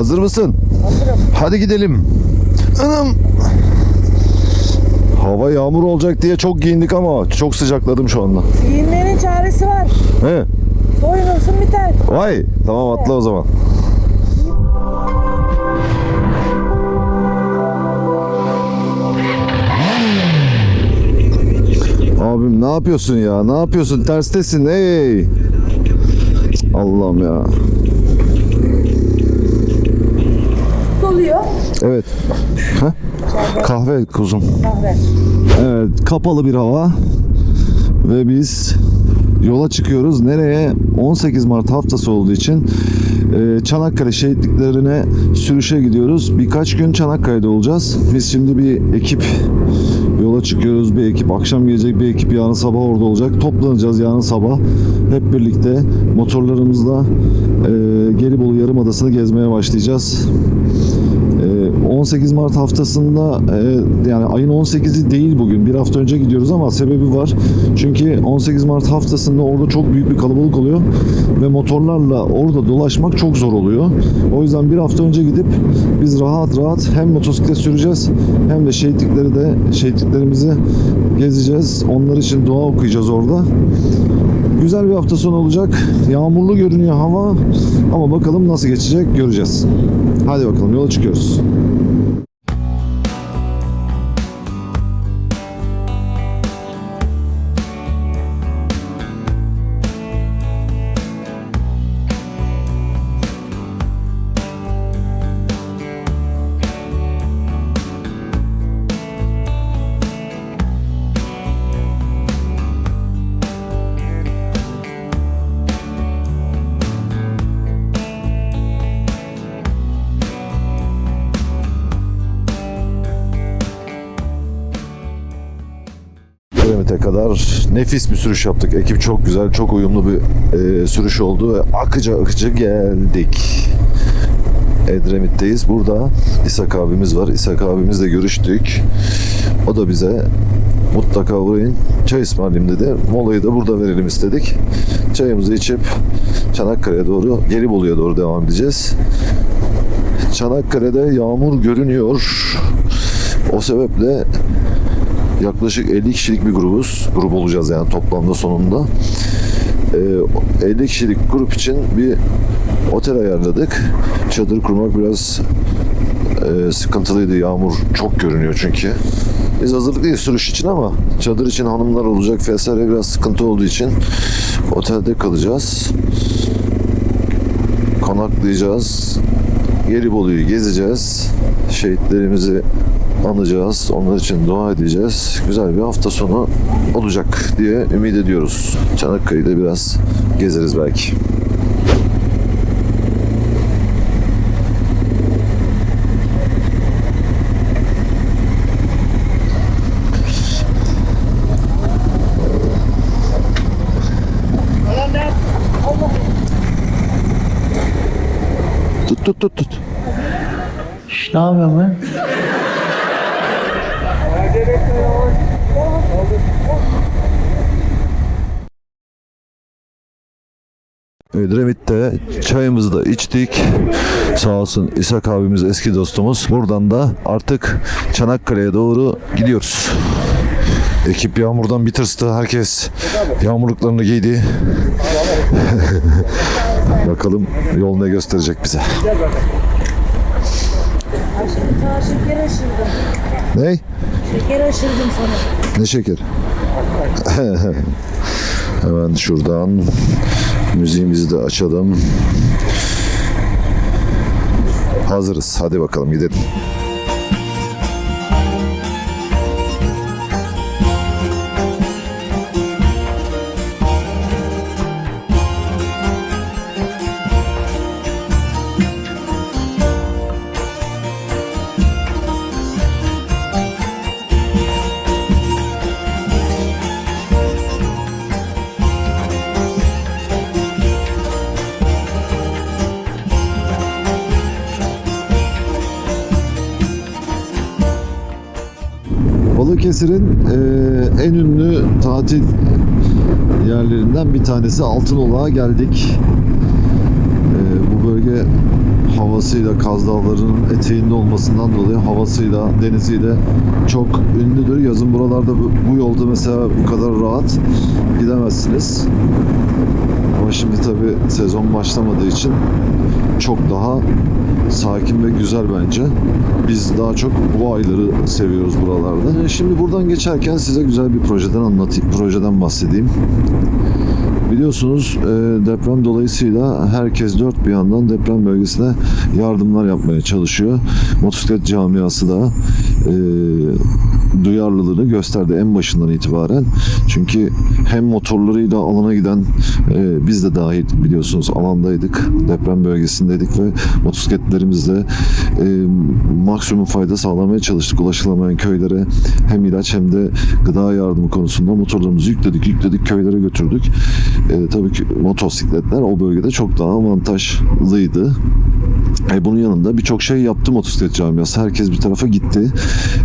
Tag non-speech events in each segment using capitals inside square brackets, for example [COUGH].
Hazır mısın? Hazırım. Hadi gidelim. Anam. Hava yağmur olacak diye çok giyindik ama çok sıcakladım şu anda. Giyinmenin çaresi var. He. Soyunursun biter. Vay. Tamam atla o zaman. Abim ne yapıyorsun ya? Ne yapıyorsun? Terstesin. Hey. Allah'ım ya. Doluyor. Evet. Heh. Kahve kuzum. Kahve. Evet, kapalı bir hava ve biz yola çıkıyoruz. Nereye? 18 Mart haftası olduğu için e, Çanakkale şehitliklerine sürüşe gidiyoruz. Birkaç gün Çanakkale'de olacağız. Biz şimdi bir ekip yola çıkıyoruz. Bir ekip akşam gelecek, bir ekip yarın sabah orada olacak. Toplanacağız yarın sabah. Hep birlikte motorlarımızla e, Gelibolu Yarımadası'nı gezmeye başlayacağız. Ee, 18 Mart haftasında e, yani ayın 18'i değil bugün bir hafta önce gidiyoruz ama sebebi var. Çünkü 18 Mart haftasında orada çok büyük bir kalabalık oluyor ve motorlarla orada dolaşmak çok zor oluyor. O yüzden bir hafta önce gidip biz rahat rahat hem motosiklet süreceğiz hem de şehitlikleri de şehitliklerimizi gezeceğiz. Onlar için dua okuyacağız orada. Güzel bir hafta sonu olacak. Yağmurlu görünüyor hava ama bakalım nasıl geçecek göreceğiz. Hadi bakalım yola çıkıyoruz. Kadar nefis bir sürüş yaptık. Ekip çok güzel, çok uyumlu bir e, sürüş oldu ve akıcı akıcı geldik. Edremit'teyiz. Burada İshak abimiz var. İshak abimizle görüştük. O da bize mutlaka uğrayın çay ısmarlayayım dedi. Molayı da burada verelim istedik. Çayımızı içip Çanakkale'ye doğru, Gelibolu'ya doğru devam edeceğiz. Çanakkale'de yağmur görünüyor. O sebeple yaklaşık 50 kişilik bir grubuz. Grup olacağız yani toplamda sonunda. Ee, 50 kişilik grup için bir otel ayarladık. Çadır kurmak biraz e, sıkıntılıydı. Yağmur çok görünüyor çünkü. Biz hazırlıklıyız sürüş için ama çadır için hanımlar olacak vesaire biraz sıkıntı olduğu için otelde kalacağız. Konaklayacağız. Gelibolu'yu gezeceğiz. Şehitlerimizi anacağız. Onlar için dua edeceğiz. Güzel bir hafta sonu olacak diye ümit ediyoruz. Çanakkale'de biraz gezeriz belki. Tut tut. Şş, ne yapıyorsun be? Edremit'te çayımızı da içtik. Sağ olsun İshak abimiz eski dostumuz. Buradan da artık Çanakkale'ye doğru gidiyoruz. Ekip yağmurdan bir tırstı. Herkes yağmurluklarını giydi. [LAUGHS] Bakalım yol ne gösterecek bize. Sana şeker aşırdım. Ne? Şeker aşırdım sana. Ne şeker? [LAUGHS] Hemen şuradan müziğimizi de açalım. Hazırız. Hadi bakalım gidelim. Balıkesir'in eee, en ünlü tatil yerlerinden bir tanesi Altınoluk'a geldik. Bölge havasıyla Kaz Dağları'nın eteğinde olmasından dolayı havasıyla, deniziyle çok ünlüdür. Yazın buralarda bu, bu yolda mesela bu kadar rahat gidemezsiniz. Ama şimdi tabi sezon başlamadığı için çok daha sakin ve güzel bence. Biz daha çok bu ayları seviyoruz buralarda. Şimdi buradan geçerken size güzel bir projeden anlatayım, projeden bahsedeyim. Biliyorsunuz e, deprem dolayısıyla herkes dört bir yandan deprem bölgesine yardımlar yapmaya çalışıyor. Motosiklet camiası da e, duyarlılığını gösterdi en başından itibaren. Çünkü hem motorlarıyla alana giden e, biz de dahil biliyorsunuz alandaydık. Deprem bölgesindeydik ve motosikletlerimizle e, maksimum fayda sağlamaya çalıştık. Ulaşılamayan köylere hem ilaç hem de gıda yardımı konusunda motorlarımızı yükledik, yükledik köylere götürdük. E, tabii ki motosikletler o bölgede çok daha avantajlıydı. E, bunun yanında birçok şey yaptı motosiklet camiası. Herkes bir tarafa gitti.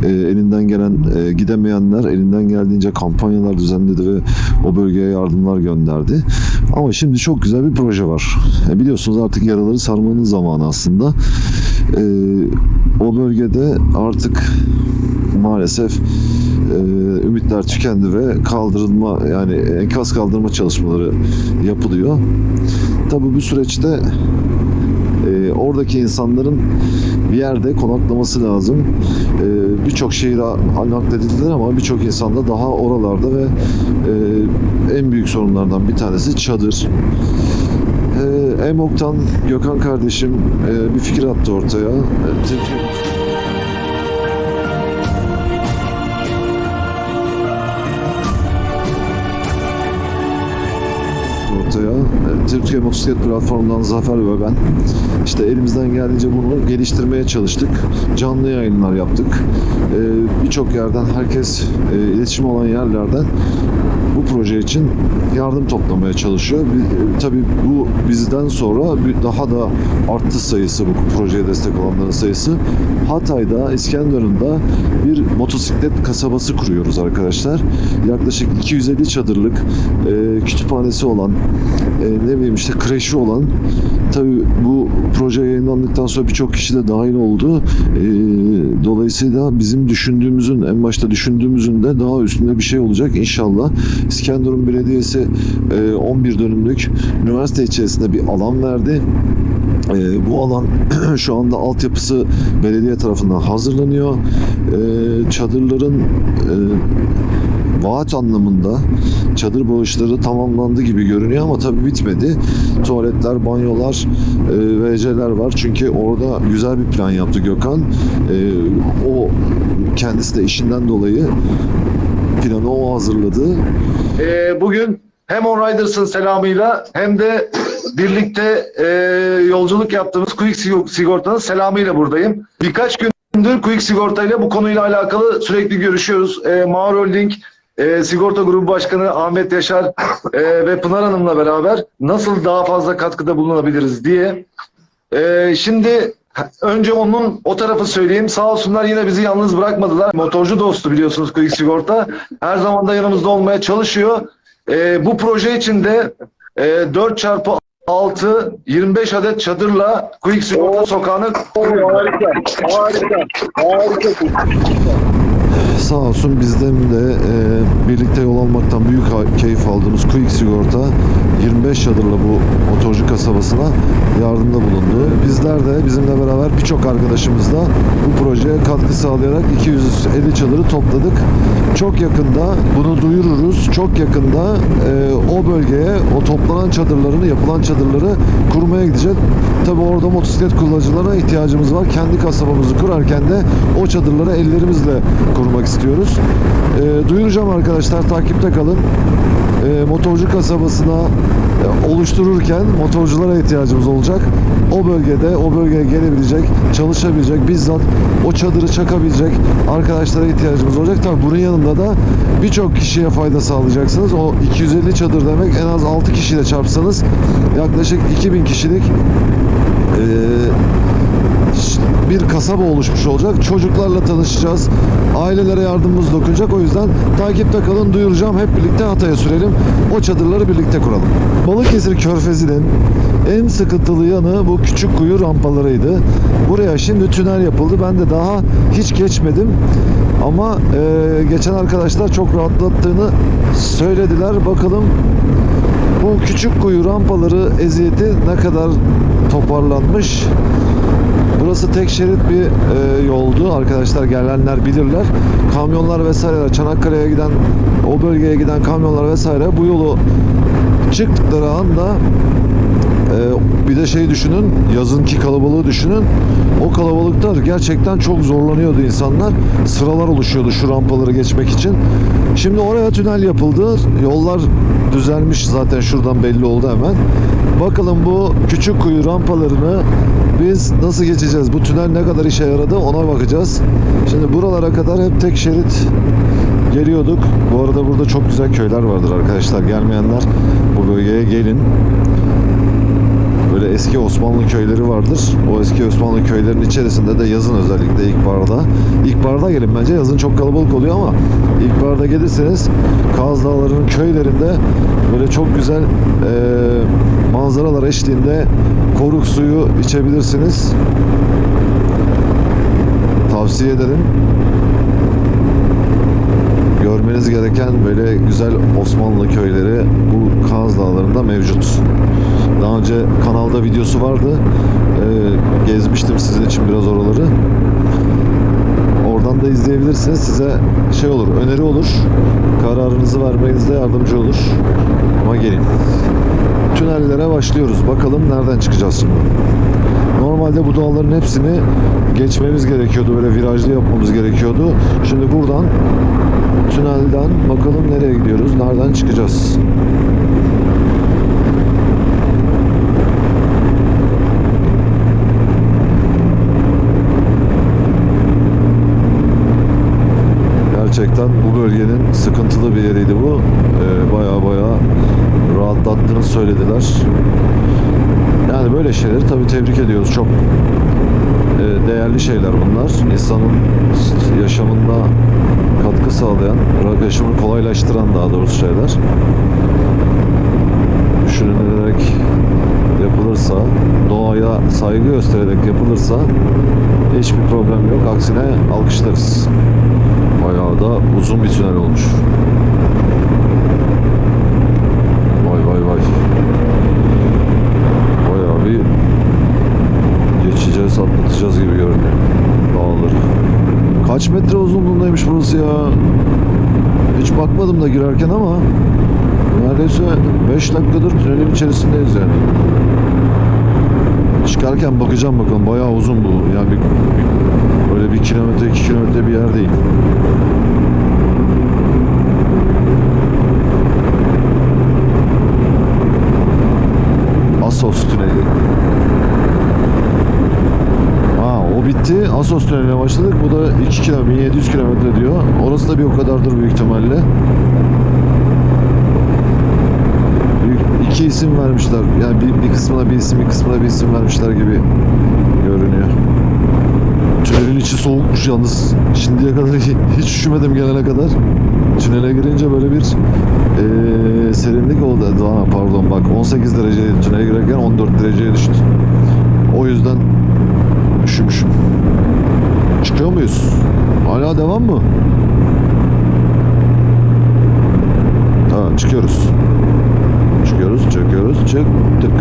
E, elinden gelen, e, gidemeyenler elinden geldiğince kampanyalar düzenledi ve o bölgeye yardımlar gönderdi. Ama şimdi çok güzel bir proje var. E, biliyorsunuz artık yaraları sarmanın zamanı aslında. E, o bölgede artık maalesef e, ümitler tükendi ve kaldırılma yani enkaz kaldırma çalışmaları yapılıyor. Tabii bu süreçte e, oradaki insanların bir yerde konaklaması lazım. E, birçok şehire nakledildiler ama birçok insan da daha oralarda ve e, en büyük sorunlardan bir tanesi çadır. E, Emok'tan Gökhan kardeşim e, bir fikir attı ortaya. E, Türkiye- ortaya. E, Türkiye Motosiklet Platformu'ndan Zafer ve ben işte elimizden geldiğince bunu geliştirmeye çalıştık. Canlı yayınlar yaptık. E, Birçok yerden herkes e, iletişim olan yerlerden proje için yardım toplamaya çalışıyor. E, Tabii bu bizden sonra daha da arttı sayısı bu projeye destek olanların sayısı. Hatay'da, İskenderun'da bir motosiklet kasabası kuruyoruz arkadaşlar. Yaklaşık 250 çadırlık e, kütüphanesi olan, e, ne bileyim işte kreşi olan tabii bu proje yayınlandıktan sonra birçok kişi de dahil oldu. E, dolayısıyla bizim düşündüğümüzün en başta düşündüğümüzün de daha üstünde bir şey olacak inşallah. İskenderun Belediyesi e, 11 dönümlük üniversite içerisinde bir alan verdi. E, bu alan [CLEARS THROAT] şu anda altyapısı belediye tarafından hazırlanıyor. E, çadırların e, vaat anlamında çadır bağışları tamamlandı gibi görünüyor ama tabii bitmedi. Tuvaletler, banyolar, e, WC'ler var. Çünkü orada güzel bir plan yaptı Gökhan. E, o kendisi de işinden dolayı planı o hazırladı. Ee, bugün hem On Riders'ın selamıyla hem de birlikte e, yolculuk yaptığımız Quick Sig- Sigorta'nın selamıyla buradayım. Birkaç gündür Quick Sigorta ile bu konuyla alakalı sürekli görüşüyoruz. E, Mağar Holding e, Sigorta Grubu Başkanı Ahmet Yaşar e, ve Pınar Hanım'la beraber nasıl daha fazla katkıda bulunabiliriz diye. E, şimdi önce onun o tarafı söyleyeyim. Sağ olsunlar yine bizi yalnız bırakmadılar. Motorcu dostu biliyorsunuz Quick Sigorta. Her zaman da yanımızda olmaya çalışıyor. E, bu proje için de e, 4 çarpı 6 25 adet çadırla Quick Sigorta sokağını Harika, harika, harika. Sağ olsun bizden de e, birlikte yol almaktan büyük keyif aldığımız Quick Sigorta 25 çadırla bu motorcu kasabasına yardımda bulundu. Bizler de bizimle beraber birçok arkadaşımız da bu projeye katkı sağlayarak 250 çadırı topladık. Çok yakında bunu duyururuz. Çok yakında e, o bölgeye o toplanan çadırlarını, yapılan çadırları kurmaya gideceğiz. Tabi orada motosiklet kullanıcılarına ihtiyacımız var. Kendi kasabamızı kurarken de o çadırları ellerimizle kurmak istiyoruz. E, duyuracağım arkadaşlar takipte kalın. E, motorcu kasabasına e, oluştururken motorculara ihtiyacımız olacak. O bölgede, o bölgeye gelebilecek, çalışabilecek, bizzat o çadırı çakabilecek arkadaşlara ihtiyacımız olacak. Tabii bunun yanında da birçok kişiye fayda sağlayacaksınız. O 250 çadır demek en az 6 kişiyle çarpsanız yaklaşık 2000 kişilik e, bir kasaba oluşmuş olacak. Çocuklarla tanışacağız. Ailelere yardımımız dokunacak. O yüzden takipte kalın duyuracağım. Hep birlikte Hatay'a sürelim. O çadırları birlikte kuralım. Balıkesir Körfezi'nin en sıkıntılı yanı bu küçük kuyu rampalarıydı. Buraya şimdi tünel yapıldı. Ben de daha hiç geçmedim. Ama e, geçen arkadaşlar çok rahatlattığını söylediler. Bakalım bu küçük kuyu rampaları eziyeti ne kadar toparlanmış. Burası tek şerit bir e, yoldu. Arkadaşlar gelenler bilirler. Kamyonlar vesaire Çanakkale'ye giden o bölgeye giden kamyonlar vesaire bu yolu çıktıkları anda e, bir de şey düşünün yazınki kalabalığı düşünün. O kalabalıkta gerçekten çok zorlanıyordu insanlar. Sıralar oluşuyordu şu rampaları geçmek için. Şimdi oraya tünel yapıldı. Yollar düzelmiş zaten şuradan belli oldu hemen. Bakalım bu küçük kuyu rampalarını biz nasıl geçeceğiz? Bu tünel ne kadar işe yaradı ona bakacağız. Şimdi buralara kadar hep tek şerit geliyorduk. Bu arada burada çok güzel köyler vardır arkadaşlar. Gelmeyenler bu bölgeye gelin. Böyle eski Osmanlı köyleri vardır. O eski Osmanlı köylerin içerisinde de yazın özellikle ilkbaharda. İlkbaharda gelin bence yazın çok kalabalık oluyor ama ilkbaharda gelirseniz Kaz Dağları'nın köylerinde böyle çok güzel eee, manzaralar eşliğinde koruk suyu içebilirsiniz. Tavsiye ederim. Görmeniz gereken böyle güzel Osmanlı köyleri bu Kaz Dağları'nda mevcut. Daha önce kanalda videosu vardı. Ee, gezmiştim sizin için biraz oraları. Oradan da izleyebilirsiniz. Size şey olur, öneri olur. Kararınızı vermenizde yardımcı olur. Ama gelin. Tünellere başlıyoruz. Bakalım nereden çıkacağız şimdi. Normalde bu dağların hepsini geçmemiz gerekiyordu. Böyle virajlı yapmamız gerekiyordu. Şimdi buradan tünelden bakalım nereye gidiyoruz, nereden çıkacağız. Gerçekten bu bölgenin sıkıntılı bir yeriydi bu. Ee, baya baya rahatlattığını söylediler. Yani böyle şeyleri tabii tebrik ediyoruz. Çok e, değerli şeyler bunlar. İnsanın yaşamında katkı sağlayan, yaşamını kolaylaştıran daha doğrusu şeyler. Düşünülerek yapılırsa, doğaya saygı göstererek yapılırsa hiçbir problem yok. Aksine alkışlarız. Bayağı da uzun bir tünel olmuş. Vay vay vay. Bayağı bir geçeceğiz, atlatacağız gibi görünüyor dağları. Kaç metre uzunluğundaymış burası ya? Hiç bakmadım da girerken ama neredeyse 5 dakikadır tünelin içerisindeyiz yani. Çıkarken bakacağım bakalım bayağı uzun bu. Yani bir, bir- böyle bir kilometre iki kilometre bir yer değil. Asos tüneli. Ha o bitti. Asos tüneline başladık. Bu da 2 kilometre, 1700 kilometre diyor. Orası da bir o kadardır büyük ihtimalle. İki isim vermişler. Yani bir, bir kısmına bir isim, bir kısmına bir isim vermişler gibi görünüyor. Tünelin içi soğukmuş yalnız. Şimdiye kadar [LAUGHS] hiç üşümedim gelene kadar. Tünele girince böyle bir eee, serinlik oldu. Daha pardon bak 18 dereceydi tünele girerken 14 dereceye düştü. O yüzden üşümüşüm. Çıkıyor muyuz? Hala devam mı? Tamam çıkıyoruz. Çıkıyoruz, çıkıyoruz, çıktık.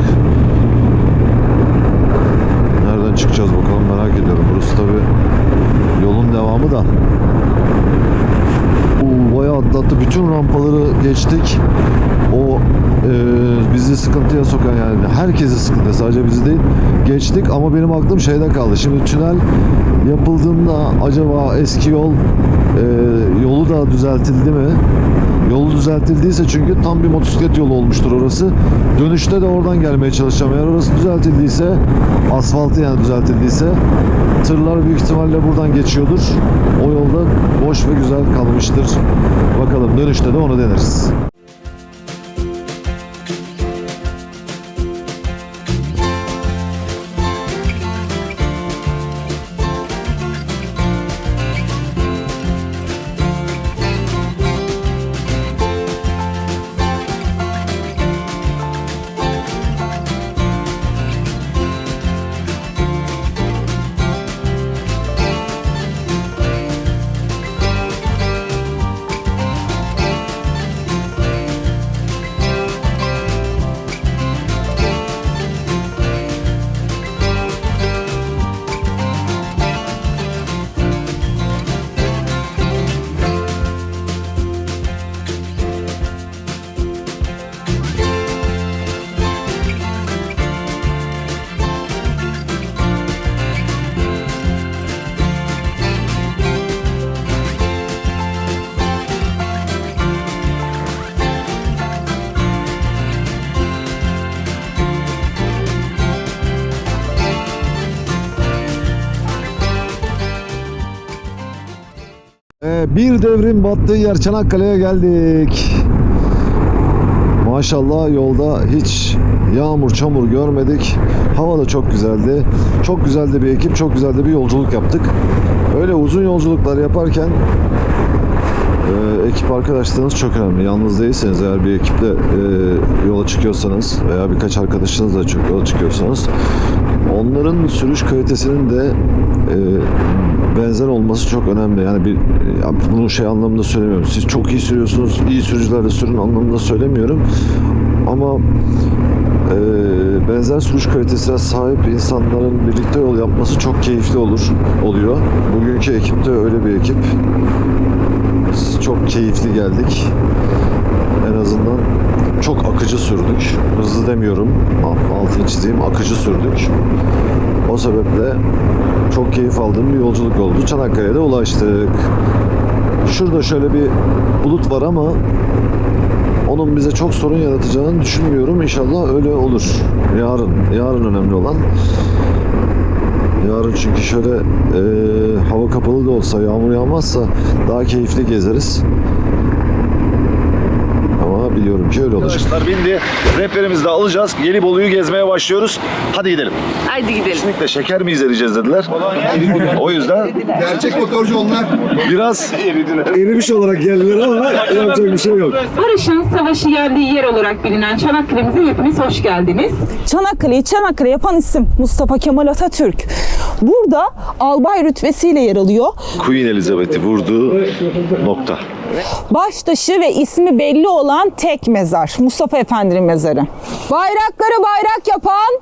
Nereden çıkacağız bakalım merak ediyorum. Burası tabi yolun devamı da. Bayağı atlattı. Bütün rampaları geçtik. O e, bizi sıkıntıya sokan yani herkesi sıkıntı sadece bizi değil geçtik ama benim aklım şeyde kaldı. Şimdi tünel yapıldığında acaba eski yol e, yolu da düzeltildi mi? Yolu düzeltildiyse çünkü tam bir motosiklet yolu olmuştur orası. Dönüşte de oradan gelmeye çalışacağım. Eğer orası düzeltildiyse, asfaltı yani düzeltildiyse tırlar büyük ihtimalle buradan geçiyordur. O yolda boş ve güzel kalmıştır. Bakalım dönüşte de onu deneriz. Bir devrin battığı yer Çanakkale'ye geldik. Maşallah yolda hiç yağmur çamur görmedik. Hava da çok güzeldi. Çok güzeldi bir ekip, çok güzeldi bir yolculuk yaptık. Öyle uzun yolculuklar yaparken e, ekip arkadaşlarınız çok önemli. Yalnız değilseniz eğer bir ekiple e, yola çıkıyorsanız veya birkaç arkadaşınızla yola çıkıyorsanız onların sürüş kalitesinin de e, benzer olması çok önemli. Yani bir bunu şey anlamında söylemiyorum. Siz çok iyi sürüyorsunuz, iyi sürücülerle sürün anlamında söylemiyorum. Ama e, benzer sürüş kalitesine sahip insanların birlikte yol yapması çok keyifli olur oluyor. Bugünkü ekip de öyle bir ekip. Çok keyifli geldik. En azından çok akıcı sürdük. Hızlı demiyorum. Alt- Altını çizeyim. Akıcı sürdük. O sebeple çok keyif aldığım bir yolculuk oldu. Çanakkale'de ulaştık. Şurada şöyle bir bulut var ama onun bize çok sorun yaratacağını düşünmüyorum. İnşallah öyle olur. Yarın. Yarın önemli olan. Yarın çünkü şöyle e, hava kapalı da olsa, yağmur yağmazsa daha keyifli gezeriz. Ama biliyorum ki öyle olacak. Arkadaşlar bindi. Rehberimizi de alacağız. Gelibolu'yu gezmeye başlıyoruz. Hadi gidelim. Haydi gidelim. Kesinlikle şeker mi izleyeceğiz dediler. o yüzden Gerçek motorcu onlar. biraz erimiş olarak geldiler ama yapacak bir şey yok. Barış'ın savaşı geldiği yer olarak bilinen Çanakkale'mize hepiniz hoş geldiniz. Çanakkale'yi Çanakkale yapan isim Mustafa Kemal Atatürk. Burada albay rütbesiyle yer alıyor. Queen Elizabeth'i vurduğu nokta. Baştaşı ve ismi belli olan tek mezar. Mustafa Efendi'nin mezarı. Bayrakları bayrak yapan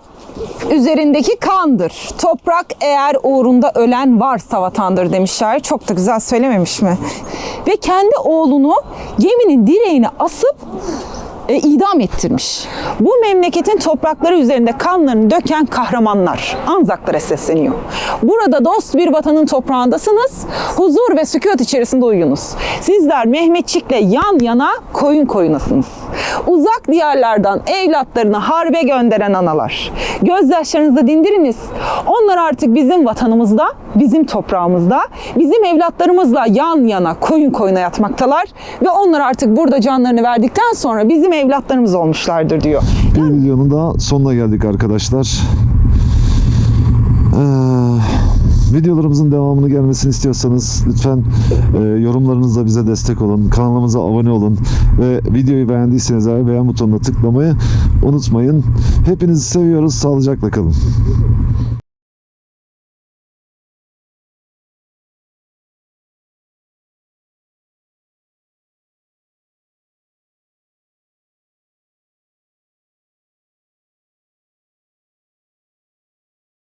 üzerindeki kandır. Toprak eğer uğrunda ölen varsa vatandır demiş şair. Çok da güzel söylememiş mi? Ve kendi oğlunu geminin direğine asıp e, idam ettirmiş. Bu memleketin toprakları üzerinde kanlarını döken kahramanlar Anzaklara sesleniyor. Burada dost bir vatanın toprağındasınız. Huzur ve sükut içerisinde uyunuz. Sizler Mehmetçik'le yan yana koyun koyunasınız. Uzak diyarlardan evlatlarını harbe gönderen analar. Gözyaşlarınızı dindiriniz. Onlar artık bizim vatanımızda, bizim toprağımızda, bizim evlatlarımızla yan yana koyun koyuna yatmaktalar ve onlar artık burada canlarını verdikten sonra bizim evlatlarımız olmuşlardır diyor. Bir videonun da sonuna geldik arkadaşlar. Ee, videolarımızın devamını gelmesini istiyorsanız lütfen e, yorumlarınızla bize destek olun. Kanalımıza abone olun. Ve videoyu beğendiyseniz eğer beğen butonuna tıklamayı unutmayın. Hepinizi seviyoruz. Sağlıcakla kalın.